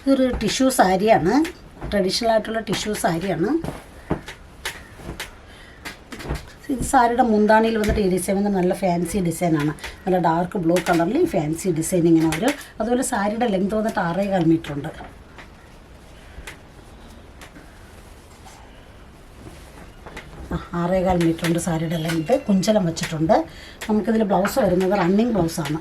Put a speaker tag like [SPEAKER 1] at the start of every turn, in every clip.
[SPEAKER 1] ഇതൊരു ടിഷ്യൂ സാരിയാണ്. ട്രഡീഷണൽ ആയിട്ടുള്ള ടിഷ്യൂ സാരിയാണ്. ഇത് സാരിയുടെ മുന്താണിയിൽ വന്നിട്ട് ഈ ഡിസൈൻ വന്ന് നല്ല ഫാൻസി ഡിസൈനാണ് നല്ല ഡാർക്ക് ബ്ലൂ കളറിൽ ഈ ഫാൻസി ഡിസൈൻ ഇങ്ങനെ വരും അതുപോലെ സാരിയുടെ ലെങ്ത് വന്നിട്ട് ആറേകാൽ മീറ്റർ ഉണ്ട്. ആറേകാൽ മീറ്റർ ഉണ്ട് സാരിയുടെ ലെങ്ത് കുഞ്ചലം വെച്ചിട്ടുണ്ട്. നമുക്കിതിൽ ബ്ലൗസ് വരുന്നത് റണ്ണിങ് ബ്ലൗസാണ്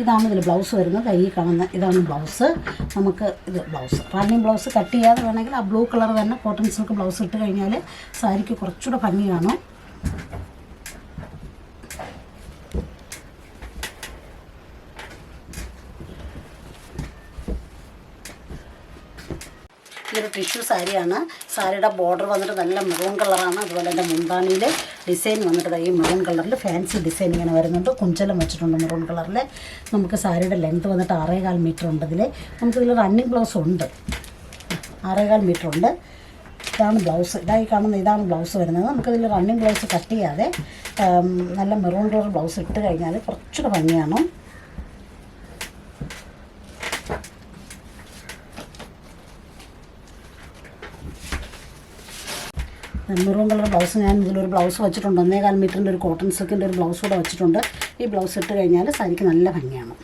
[SPEAKER 1] ഇതാണ് ഇതിൽ ബ്ലൗസ് വരുന്നത്. ഈ കാണുന്ന ഇതാണ് ബ്ലൗസ്. നമുക്ക് ഇത് ബ്ലൗസ്. റണ്ണിങ് ബ്ലൗസ് കട്ട് ചെയ്യാതെ വേണമെങ്കിൽ ആ ബ്ലൂ കളർ തന്നെ കോട്ടൺ സിൽക്ക് ബ്ലൗസ് ഇട്ട് കഴിഞ്ഞാൽ സാരിക്ക് കുറച്ചുകൂടെ ഭംഗി കാണും. ഇതൊരു ടിഷ്യൂ സാരിയാണ്. സാരിയുടെ ബോർഡർ വന്നിട്ട് നല്ല മെറൂൺ കളറാണ്. അതുപോലെ തന്നെ മുന്താണിയിൽ ഡിസൈൻ വന്നിട്ട് ഈ മെറൂൺ കളറിൽ ഫാൻസി ഡിസൈൻ ഇങ്ങനെ വരുന്നുണ്ട്. കുഞ്ചലം വെച്ചിട്ടുണ്ട് മെറൂൺ കളറിൽ നമുക്ക് സാരിയുടെ ലെങ്ത് വന്നിട്ട് ആറേകാൽ മീറ്റർ ഉണ്ട് ഇതിൽ നമുക്കിതിൽ റണ്ണിങ് ബ്ലൗസ് ഉണ്ട്. ആറേകാൽ മീറ്റർ ഉണ്ട്. ഇതാണ് ബ്ലൗസ്. ഇതായി കാണുന്ന ഇതാണ് ബ്ലൗസ് വരുന്നത്. നമുക്കിതിൽ റണ്ണിങ് ബ്ലൗസ് കട്ട് ചെയ്യാതെ നല്ല മെറൂൺ കളർ ബ്ലൗസ് ഇട്ട് കഴിഞ്ഞാൽ കുറച്ചുകൂടെ ഭംഗിയാണ്. മെറൂൺ കളർ ബ്ലൗസ് ഞാൻ ഇതിലൊരു ബ്ലൗസ് വെച്ചിട്ടുണ്ട്. ഒന്നേകാൽ മീറ്ററിന്റെ ഒരു കോട്ടൺ സിൽക്കിന്റെ ഒരു ബ്ലൗസ് കൂടെ വെച്ചിട്ടുണ്ട്. ഈ ബ്ലൗസ് ഇട്ട് കഴിഞ്ഞാൽ സാരിക്ക് നല്ല ഭംഗിയാണ്.